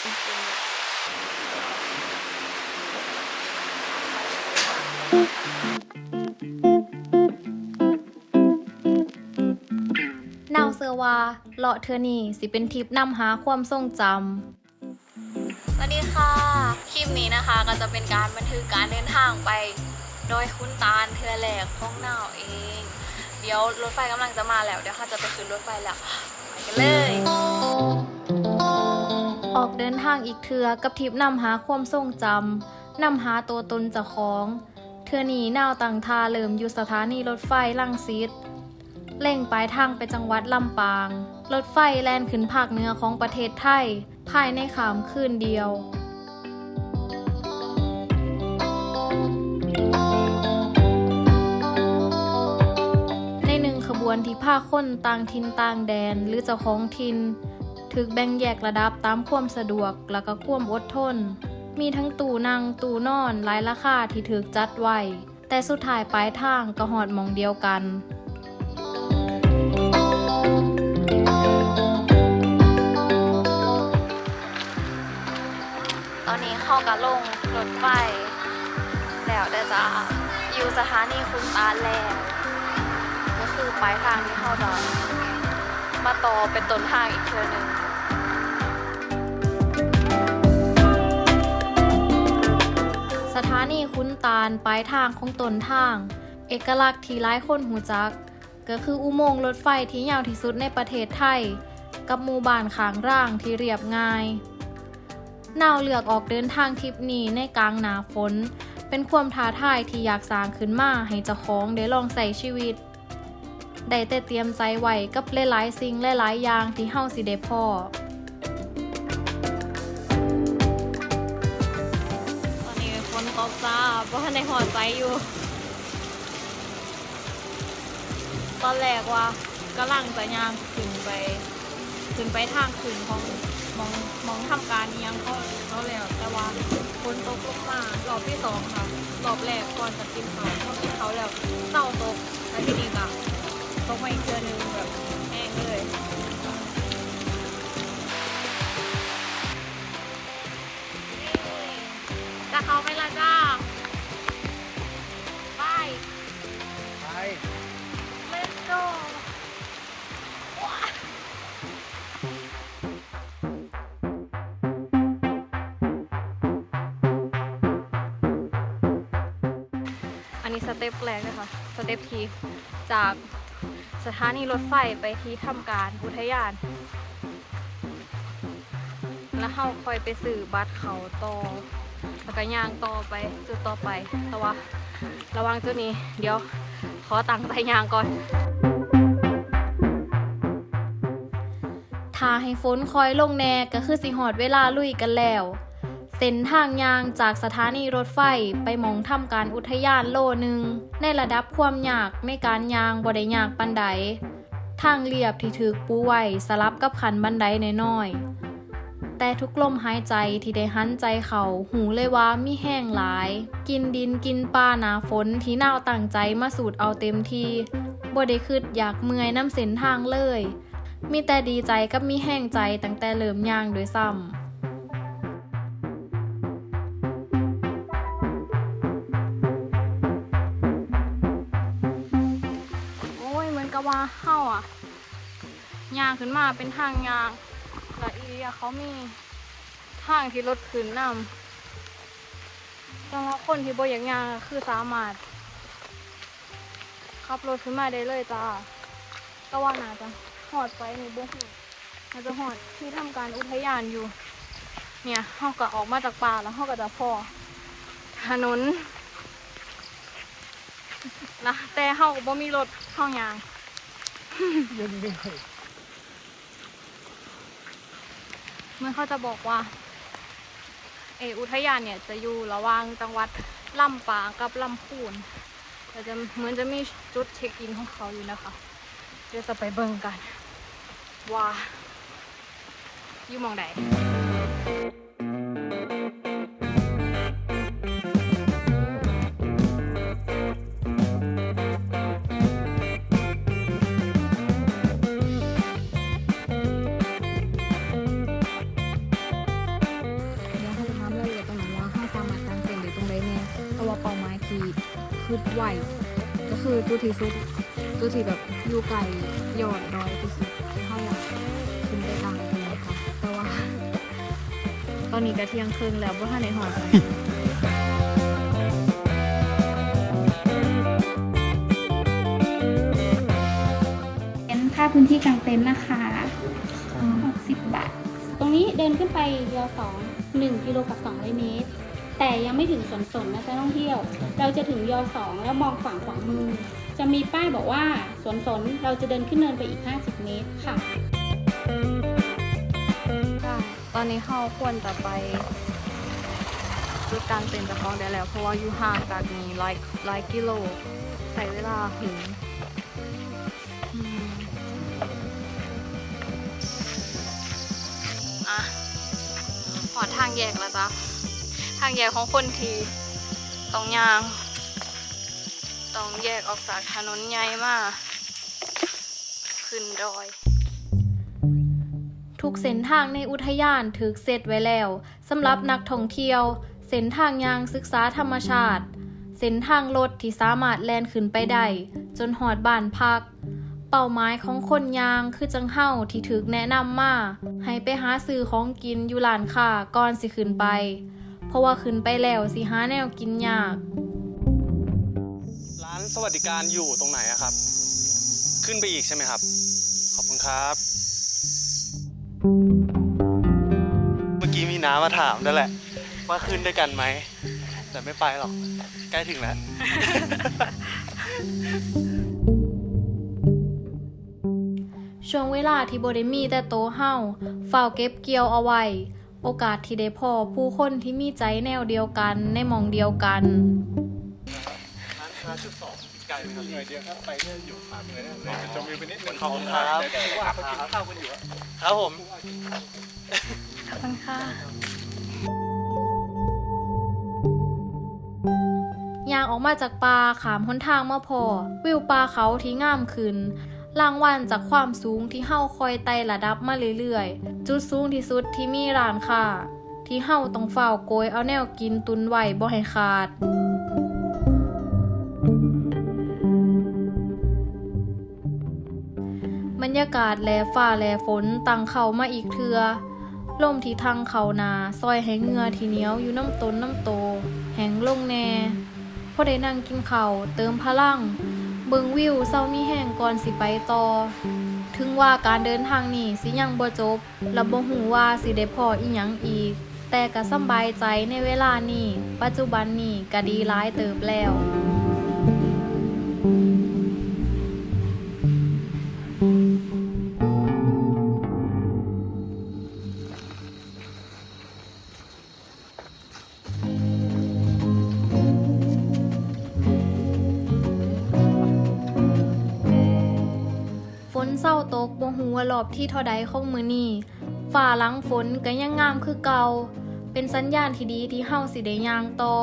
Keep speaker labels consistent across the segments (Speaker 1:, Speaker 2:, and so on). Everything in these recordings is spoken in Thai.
Speaker 1: นาวเซอว่าเลาะเธอนี่สิเป็นทริปนำหาความทรงจำ
Speaker 2: สวัสดีค่ะ คลิปนี้นะคะก็จะเป็นการบันทึกการเดินทางไปโดยคุณตาลเทือแหลกของนาวเอง เดี๋ยวรถไฟกำลังจะมาแล้ว เดี๋ยวเขาจะไปขึ้นรถไฟแล้ว ไปกันเลย
Speaker 1: ออกเดินทางอีกเทือกับทิปนำหาความทรงจำนำหาตัวตนเจ้าของเทือนีนาวต่างทาเริ่มอยู่สถานีรถไฟลังสิตเล่งปลายทางไปจังหวัดลำปาง รถไฟแล่นขึ้นภาคเหนือของประเทศไทย ภายในขามคืนเดียวในหนึ่งขบวนที่พาคนต่างถิ่นต่างแดนหรือเจ้าของถิ่น ถึกแบ่งแยกระดับตามความสะดวกแล้วก็ความอดทน มีทั้งตู้นั่งตู้นอนหลายราคาที่ถูกจัดไว้แต่สุดท้ายปลายทางก็หอดมองเดียวกัน
Speaker 2: ตอนนี้เข้ากับลงรถไฟแล้วเดี๋ยวจะอยู่สถานีคุณตาแล้วก็คือปลายทางที่เข้าจะมาต่อเป็นต้นทางอีกเทือหนึ่ง
Speaker 1: คุ้นตาลปลายทางของตนทาง เอกลักษณ์ที่หลายคนหูจัก ก็คืออุโมงค์รถไฟที่ยาวที่สุดในประเทศไทย กับหมู่บ้านขางร่างที่เรียบง่ายนาวเลือกออกเดินทางทริปนี้ในกลางหนาฝน เป็นความท้าทายที่อยากสร้างขึ้นมาให้เจ้าของได้ลองใส่ชีวิต ได้แต่เตรียมใจไว้กับหลายๆสิ่งหลายๆอย่างที่เฮาสิได้พอ
Speaker 2: จ้าเพราะในหอดใจอยู่ ตอนแรกว่ากำลังจะย่างขึ้นไปขึ้นไปทางขึ้นของมองมองทำการอิหยังเขาเขาแล้ว แต่ว่าฝนตกลงมารอบที่สองค่ะ รอบแรกก่อนจะกินเขาพอกินเขาแล้วเศร้าตกแล้วทีนี้ก็ตกมาอีกเดือนหนึงแบบแห้งเลยจะเขาไปละจ้า นนี้สเต็ปแรกนะคะ สเต็ปทีจากสถานีรถไฟไปที่ทำการอุทยาน แล้วเราคอยไปสื่อบัตรเขาต่อแล้วก็ย่างต่อไปจุดต่อไป แต่ว่าระวังจุดนี้ เดี๋ยวขอตังค์ใส่ยางก่อน
Speaker 1: ถ้าให้ฝนคอยลงแน่ก็คือสิหอดเวลาลุยกันแล้ว เส้นทางยางจากสถานีรถไฟไปมองทำการอุทยานโลหนึ่งในระดับความยากในการยางบ่ได้ยากปันใดทางเรียบที่ถือปูไว้สลับกับขันบันไดน้อยๆแต่ทุกลมหายใจที่ได้หันใจเขาหูเลยว่ามีแห้งหลาย กินดินกินป่าหนาฝนที่น่าวตั้งใจมาสูดเอาเต็มทีบ่ได้คืดอยากเมื่อยน้ำเส้นทางเลย มีแต่ดีใจกับมีแห้งใจตั้งแต่เริ่มย่างโดยซ้ำ
Speaker 2: ว่าเฮาอะยางขึ้นมาเป็นทางยางแล้วอีอะเขามีทางที่รถขึ้นนำสำหรับคนที่บ่อยากยางคือสามารถขับรถขึ้นมาได้เลยจ้าก็ว่าน่าจะหอดไปในบ่ฮู้น่าจะหอดที่ทำการอุทยานอยู่ เนี่ยเฮาก็ออกมาจากป่าแล้วเฮาก็จะพอถนนนะแต่เฮาก็บ่มีรถเฮายาง
Speaker 3: ยังไม่
Speaker 2: เมื่อเขาจะบอกว่า เอออุทยานเนี่ยจะอยู่ระหว่างจังหวัดลำปางกับลำพูนแต่จะเหมือนจะมีจุดเช็คอินของเขาอยู่นะคะเดี๋ยวจะไปเบิ่งกัน ว่าอยู่หมองใด
Speaker 1: ขึ้นไหวก็คือจุดที่สุดจุดที่แบบอยู่ไกลยอดดอยที่สุดที่เขาอยากขึ้นไปกลางเลยค่ะแต่ว่า ตอนนี้ก็เที่ยงคืนแล้วว่าท่าในหอเลย
Speaker 4: เป็นค่าพื้นที่กลางเต็นท์นะคะ60 บาท ตรงนี้เดินขึ้นไปยอสอง1กิโลกับ200เมตร แต่ยังไม่ถึงสวนสนนะจ๊ะท่องเที่ยว เราจะถึงยอสองแล้วมองฝั่งขวามือ จะมีป้ายบอกว่าสวนสนเราจะเดินขึ้นเนินไปอีก 50 เมตรค่ะ
Speaker 1: ตอนนี้เขาควรจะไปจุดกลางเต็นท์เจะคล้าของได้แล้ว เพราะว่าอยู่ห่างจากนี้หลายหลายกิโลใช้เวลาถึงอืมอะหอดทางแยกแล้วจ้ะ ทางแยกของคนที่ต้องยาง ต้องแยกออกจากถนนใหญ่มากขึ้นดอย ทุกเส้นทางในอุทยานถูกเซตไว้แล้วสำหรับนักท่องเที่ยว เส้นทางยางศึกษาธรรมชาติ เส้นทางรถที่สามารถแล่นขึ้นไปได้จนหอดบ้านพัก เป้าหมายของคนยางคือจังเฮ้าที่ถูกแนะนำมาให้ไปหาซื้อของกินอยู่ร้านค้าก่อนสิขึ้นไป เพราะว่าขึ้นไปแล้วสิหาแนวกินยาก
Speaker 3: ร้านสวัสดิการอยู่ตรงไหนอะครับ ขึ้นไปอีกใช่ไหมครับ ขอบคุณครับ เมื่อกี้มีน้ามาถามนั่นแหละ ว่าขึ้นด้วยกันไหม แต่ไม่ไปหรอก ใกล้ถึงแล้ว
Speaker 1: ช่วงเวลาที่บได้มีแต่โตวเฮาเฝ้าวเก็บเกี่ยวเอาไว้ โอกาสที่ได้พอผู้คนที่มีใจแนวเดียวกันในหมองเดียวกัน
Speaker 3: ร้านค้าชุดสองไกลไหมครับหน่อยเดียวครับไปแค่อยู่ผ่านเลยนะจมวิวไปนิดนึงขอบคุณครับว่าเขากินข้าวกันอยู่ครับผม
Speaker 1: ขอบคุณค่ะยางออกมาจากป่าขามหนทางมาพอ วิวป่าเขาที่งามขึ้น รางวัลจากความสูงที่เฮาคอยไต่ระดับมาเรื่อยๆ จุดสูงที่สุดที่มีร้านค้าที่เฮาต้องเฝ้าโกยเอาแนวกินตุนไว้บ่ให้ขาดบรรยากาศแลฟ้าแลฝนตังเข้ามาอีกเทือลมที่ทางเขานาซอยให้เงือที่เหนียวอยู่น้ำตนน้ำโต แหงลงแน่พอได้นั่งกินเข้าเติมพลัง เบิงวิวเศร้ามีแห้งก่อนสิไปต่อ ถึงว่าการเดินทางนี้สิยังบ่จบและบ่หูว่าสิได้พออีหยังอีก แต่ก็สบายใจในเวลานี้ ปัจจุบันนี้ก็ดีร้ายเติบแล้ว ตกบ่ฮู้ว่ารอบที่เท่าใดของมือนี้ฟ้าหลังฝนก็ยังงามคือเก่า เป็นสัญญาณที่ดีที่เฮาสิได้ย่างต่อ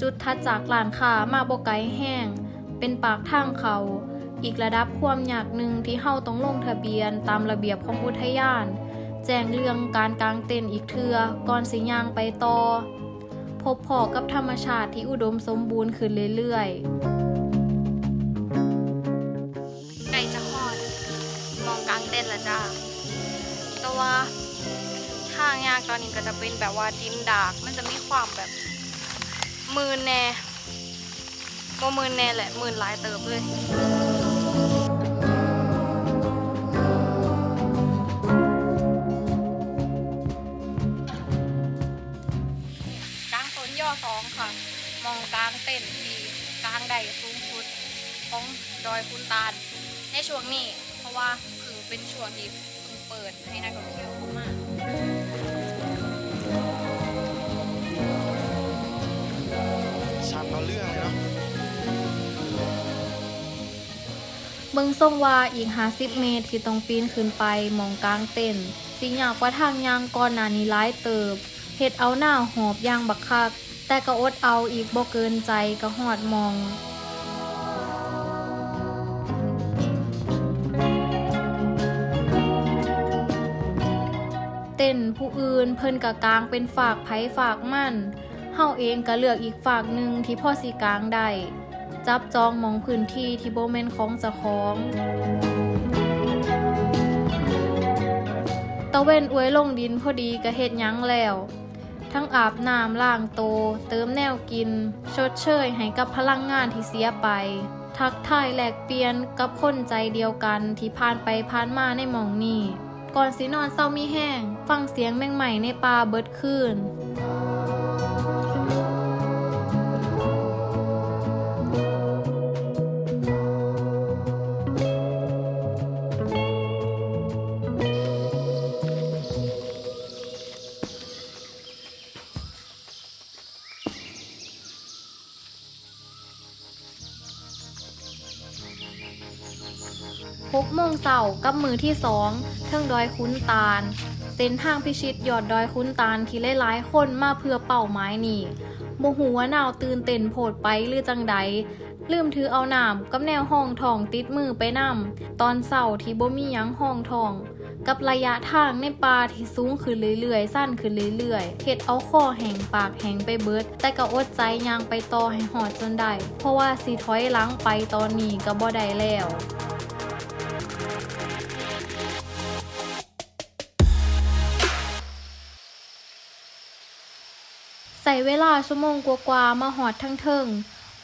Speaker 1: จุดทัดจากร้านค้ามาบ่ไกลแห้ง เป็นปากทางเขา อีกระดับความยากหนึ่งที่เฮาต้องลงทะเบียนตามระเบียบของอุทยาน แจ้งเรื่องการกางเต็นท์อีกเทือก่อนสิย่างไปต่อ พบพอกับธรรมชาติที่อุดมสมบูรณ์ขึ้นเรื่อยๆ ละจ้าแต่ว่าทางยากตอนนี้ก็จะเป็นแบบว่าดินดาก มันจะมีความแบบมืนแน่โมมืนแน่แหละมืนหลายเติบเลยกลางต้นย่อสองค่ะ มองกลางเต้นที่กลางใดสูงสุดของดอยคุณตาลในช่วงนี้ เพราะว่า เพิ่งเป็นช่วงที่เพิ่งเปิดให้นักท่องเที่ยวเข้ามา
Speaker 3: ชันเอาเรื่องเลยเนาะ
Speaker 1: เบิ่งทรงว่าอีก 50 เมตรที่ต้องปีนขึ้นไปหมองกลางเต้นสิยากกว่าทางยางก่อนหน้านี้หลายเติบเฮ็ดเอาหน้าหอบอยางบักคัก แต่ก็อดเอาอีกบ่เกินใจก็หอดมอง ต้นผู้อื่น เพิ่นกะกลางเป็นฝากไผฝากมั่นเฮาเองก็เลือกอีกฝากหนึ่งที่พ่อสิกลางได้จับจองมองพื้นที่ที่โบเมนของเจ้าของตะเวนอวยลงดินพอดีก็เฮ็ดยั้งแล้ว ทั้งอาบน้ำล้างโต เติมแนวกิน ชดเชยให้กับพลังงานที่เสียไป ทักทายแลกเปลี่ยนกับคนใจเดียวกันที่ผ่านไปผ่านมาในหมองนี้ ก่อนสินอนเศร้ามีแห้ง ฟังเสียงแมงใหม่ในป่าเบิดคืน หกโมงเสาร์กับมือที่สองเทิงดอยคุ้นตาล เส้นทางพิชิตยอดดอยคุ้นตาลที่หลายๆคนมาเพื่อเป้าหมายนี่โมหัวหนาวตื่นเต้นโผดไปหรือจังใดลืมถือเอาหนามกับแนวห้องทองติดมือไปนำตอนเสาร์ที่บ่มียังห้องทอง กับระยะทางในป่าที่สูงขึ้นเรื่อยๆ สั้นขึ้นเรื่อยๆเฮ็ดเอาคอแห้งปากแห้งไปเบิด แต่ก็อดใจย่างไปต่อให้หอดจนได้ เพราะว่าสิถอยหลังไปตอนนี้ก็บ่ได้แล้ว ใส่เวลาชั่วโมงกว่าๆมาหอดทั้งเทิง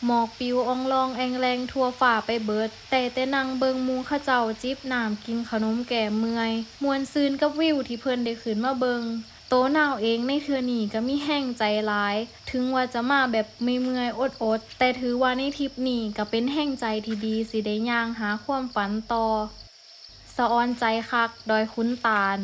Speaker 1: หมอกปิวองลองแองแรงทั่วฝ่าไปเบิด แต่แต่นั่งเบิงมูข้าเจ้าจิบน้ำกินขนมแก่เมื่อยมวนซืนกับวิวที่เพิ่นได้ขึ้นมาเบิงโตนาวเองในเทือนี่ก็มีแห้งใจร้าย ถึงว่าจะมาแบบไม่เมื่อยอดอดๆแต่ถือว่าในทริปนี้ก็เป็นแห้งใจที่ดีสิได้ย่างหาความฝันต่อสะออนใจคักดอยคุ้นตาล